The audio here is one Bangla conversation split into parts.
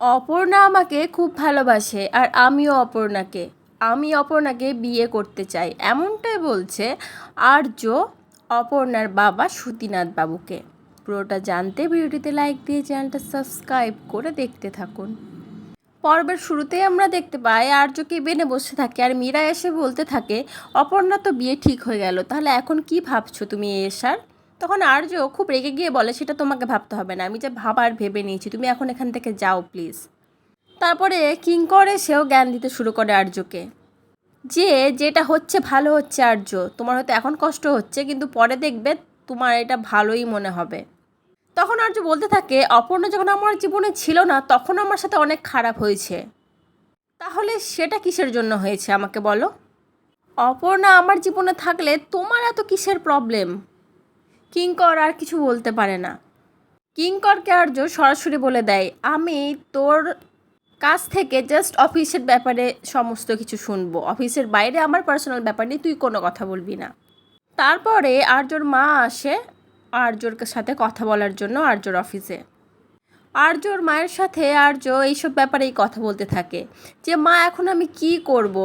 অপর্ণা আমাকে খুব ভালোবাসে আর আমিও অপর্ণাকে। আমি অপর্ণাকে বিয়ে করতে চাই, এমনটাই বলছে আর্য অপর্ণার বাবা সুতিনাথ বাবুকে। পুরোটা জানতে ভিডিওটিতে লাইক দিয়ে চ্যানেলটা সাবস্ক্রাইব করে দেখতে থাকুন। পর্বের শুরুতেই আমরা দেখতে পাই আর্যকে বেনে বসে থাকে আর মীরা এসে বলতে থাকে, অপর্ণা, তো বিয়ে ঠিক হয়ে গেল, তাহলে এখন কি ভাবছ তুমি এসার তখন আর্য খুব রেগে গিয়ে বলে, সেটা তোমাকে ভাবতে হবে না, আমি যে ভাবার ভেবে নিয়েছি, তুমি এখন এখান থেকে যাও প্লিজ। তারপরে কিঙ্কর সেও জ্ঞান দিতে শুরু করে আর্যকে যে, যেটা হচ্ছে ভালো হচ্ছে আর্য তোমার হয়তো এখন কষ্ট হচ্ছে, কিন্তু পরে দেখবে তোমার এটা ভালোই মনে হবে। তখন আর্য বলতে থাকে, অপর্ণা যখন আমার জীবনে ছিল না, তখন আমার সাথে অনেক খারাপ হয়েছে। তাহলে সেটা কিসের জন্য হয়েছে, আমাকে বলো? অপর্ণা আমার জীবনে থাকলে তোমার এত কিসের প্রবলেম কিঙ্কর আর কিছু বলতে পারে না। কিঙ্করকে আর্য সরাসরি বলে দেয়, আমি তোর কাছ থেকে জাস্ট অফিসের ব্যাপারে সমস্ত কিছু শুনব। অফিসের বাইরে আমার পার্সোনাল ব্যাপার নিয়ে তুই কোনো কথা বলবি না। তারপরে আর্যর মা আসে আর্যর সাথে কথা বলার জন্য আর্যর অফিসে আর্যর মায়ের সাথে আর্য এইসব ব্যাপারেই কথা বলতে থাকে যে, মা, এখন আমি কি করব?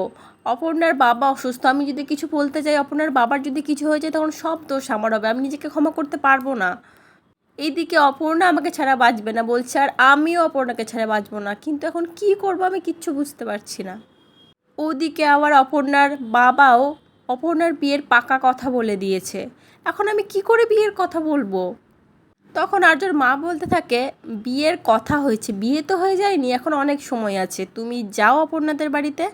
অপর্ণার বাবা অসুস্থ, আমি যদি কিছু বলতে চাই, অপর্ণার বাবার যদি কিছু হয়ে যায়, তখন সব দোষ আমার হবে। আমি নিজেকে ক্ষমা করতে পারব না। এইদিকে অপর্ণা আমাকে ছাড়া বাঁচবে না, বলছে, আর আমিও অপর্ণাকে ছাড়া বাঁচবো না। কিন্তু এখন কি করব আমি কিচ্ছু বুঝতে পারছি না। ওদিকে আবার অপর্ণার বাবাও অপর্ণার বিয়ের পাকা কথা বলে দিয়েছে। এখন আমি কি করে বিয়ের কথা বলব? তখন আর্যর মা বলতে থাকে, বিয়ের কথা হয়েছে, বিয়ে তো হয়ে যায়নি, এখন অনেক সময় আছে। তুমি যাও অপর্ণাদের বাড়িতে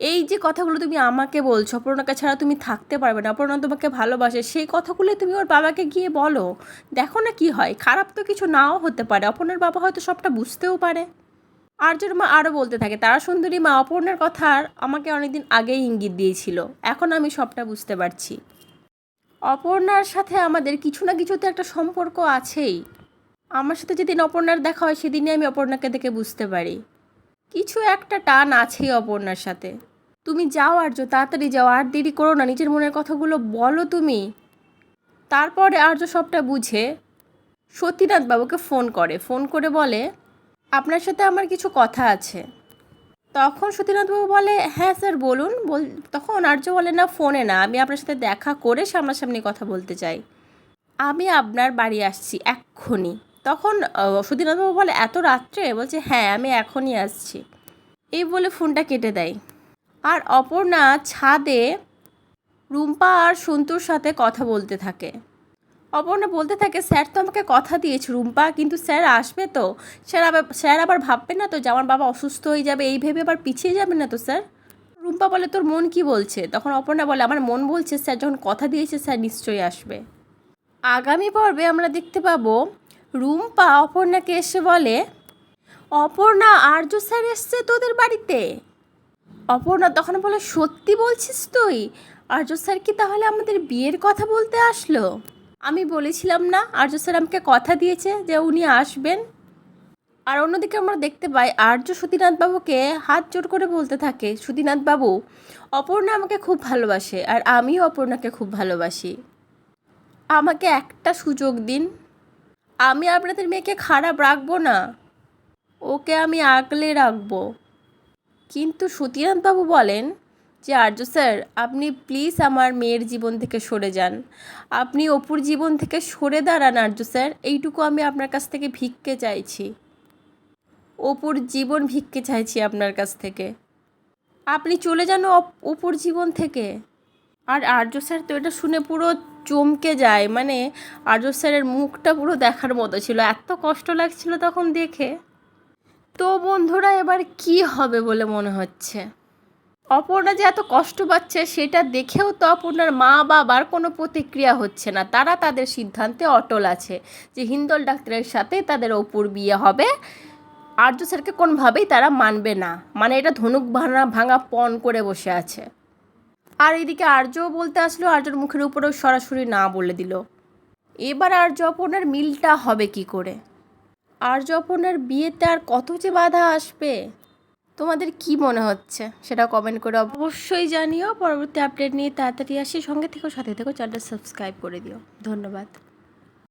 এই যে কথাগুলো তুমি আমাকে বলছো, অপর্ণাকে ছাড়া তুমি থাকতে পারবে না, অপর্ণা তোমাকে ভালোবাসে, সেই কথাগুলো তুমি ওর বাবাকে গিয়ে বলো। দেখো না কি হয়, খারাপ তো কিছু নাও হতে পারে, অপর্ণার বাবা হয়তো সবটা বুঝতেও পারে। আর্যর মা আরও বলতে থাকে, তারা সুন্দরী মা, অপর্ণার কথা আমাকে অনেকদিন আগেই ইঙ্গিত দিয়েছিল, এখন আমি সবটা বুঝতে পারছি। অপর্ণার সাথে আমাদের কিছু না কিছু তো একটা সম্পর্ক আছেই। আমার সাথে যেদিন অপর্ণার দেখা হয়, সেদিনই আমি অপর্ণাকে দেখে বুঝতে পারি। কিছু একটা টান আছেই অপর্ণার সাথে। তুমি যাও আর্য, তাড়াতাড়ি যাও, আর দেরি করো না, নিজের মনের কথাগুলো বলো তুমি। তারপরে আর্য সবটা বুঝে সতীনাথ বাবুকে ফোন করে। ফোন করে বলে, আপনার সাথে আমার কিছু কথা আছে। তখন সতীনাথবাবু বলে হ্যাঁ স্যার, বলুন। বল, তখন আর্য বলে, না, ফোনে না, আমি আপনার সাথে দেখা করে সামনাসামনি কথা বলতে চাই। আমি আপনার বাড়ি আসছি, এক্ষুনি। তখন আহ, সতীনাথবাবু বলে এত রাত্রে? বলছে হ্যাঁ আমি এখনই আসছি। এই বলে ফোনটা কেটে দেয়। আর অপর্ণা ছাদে রুম্পা আর সন্তুর সাথে কথা বলতে থাকে। অপর্ণা বলতে থাকে স্যার তো আমাকে কথা দিয়েছে রুম্পা কিন্তু স্যার আসবে তো। স্যার আবার স্যার আবার ভাববে না তো যে আমার বাবা অসুস্থ হয়ে যাবে এই ভেবে আবার পিছিয়ে যাবে না তো স্যার? রুম্পা বলে তোর মন কি বলছে? তখন অপর্ণা বলে আমার মন বলছে স্যার যখন কথা দিয়েছে স্যার নিশ্চয়ই আসবে। আগামী পর্বে আমরা দেখতে পাবো রুম্পা অপর্ণাকে এসে বলে, অপর্ণা আর্য স্যার এসছে তোদের বাড়িতে? অপর্ণা তখন বলে, সত্যি বলছিস তুই? আর্য স্যার কি তাহলে আমাদের বিয়ের কথা বলতে আসলো? আমি বলেছিলাম না আর্য স্যার আমাকে কথা দিয়েছে যে উনি আসবেন। আর অন্যদিকে আমরা দেখতে পাই আর্য বাবুকে হাত জোর করে বলতে থাকে বাবু অপর্ণা আমাকে খুব ভালোবাসে, আর আমিও অপর্ণাকে খুব ভালোবাসি। আমাকে একটা সুযোগ দিন। আমি আপনাদের মেয়েকে খারাপ রাখব না। ওকে আমি আগলে রাখব। কিন্তু সতীনাথবাবু বলেন যে, আর্য স্যার, আপনি প্লিজ আমার মেয়ের জীবন থেকে সরে যান। আপনি অপুর জীবন থেকে সরে দাঁড়ান, আর্য স্যার। এইটুকু আমি আপনার কাছ থেকে ভিক্ষে চাইছি। অপুর জীবন ভিক্ষে চাইছি আপনার কাছ থেকে। আপনি চলে যান অপ- অপুর জীবন থেকে। আর আর্য স্যার তো এটা শুনে পুরো চমকে যায় মানে আর্য স্যারের মুখটা পুরো দেখার মতো ছিল। এত কষ্ট লাগছিল তখন দেখে। তো বন্ধুরা, এবার কি হবে বলে মনে হচ্ছে? অপর্ণা যে এত কষ্ট পাচ্ছে, সেটা দেখেও তো অপর্ণার মা বাবার কোনো প্রতিক্রিয়া হচ্ছে না। তারা তাদের সিদ্ধান্তে অটল আছে যে হিন্দল ডাক্তারের সাথে তাদের অপুর বিয়ে হবে। আর্য স্যারকে কোনোভাবেই তারা মানবে না। মানে এটা ধনুক ভাঙা ভাঙা পণ করে বসে আছে। আর এদিকে আর্য বলতে আসলো আর্যর মুখের উপরেও সরাসরি না বলে দিল। এবার আর্য অপর্ণার মিলটা হবে কি করে? আর্য অপর্ণার বিয়েতে আর কত যে বাধা আসবে? তোমাদের কি মনে হচ্ছে? সেটা কমেন্ট করে অবশ্যই জানিও, পরবর্তী আপডেট নিয়ে তাড়াতাড়ি আসি। সঙ্গে থেকেও, সাথে থেকেও চ্যানেলটা সাবস্ক্রাইব করে দিও। ধন্যবাদ।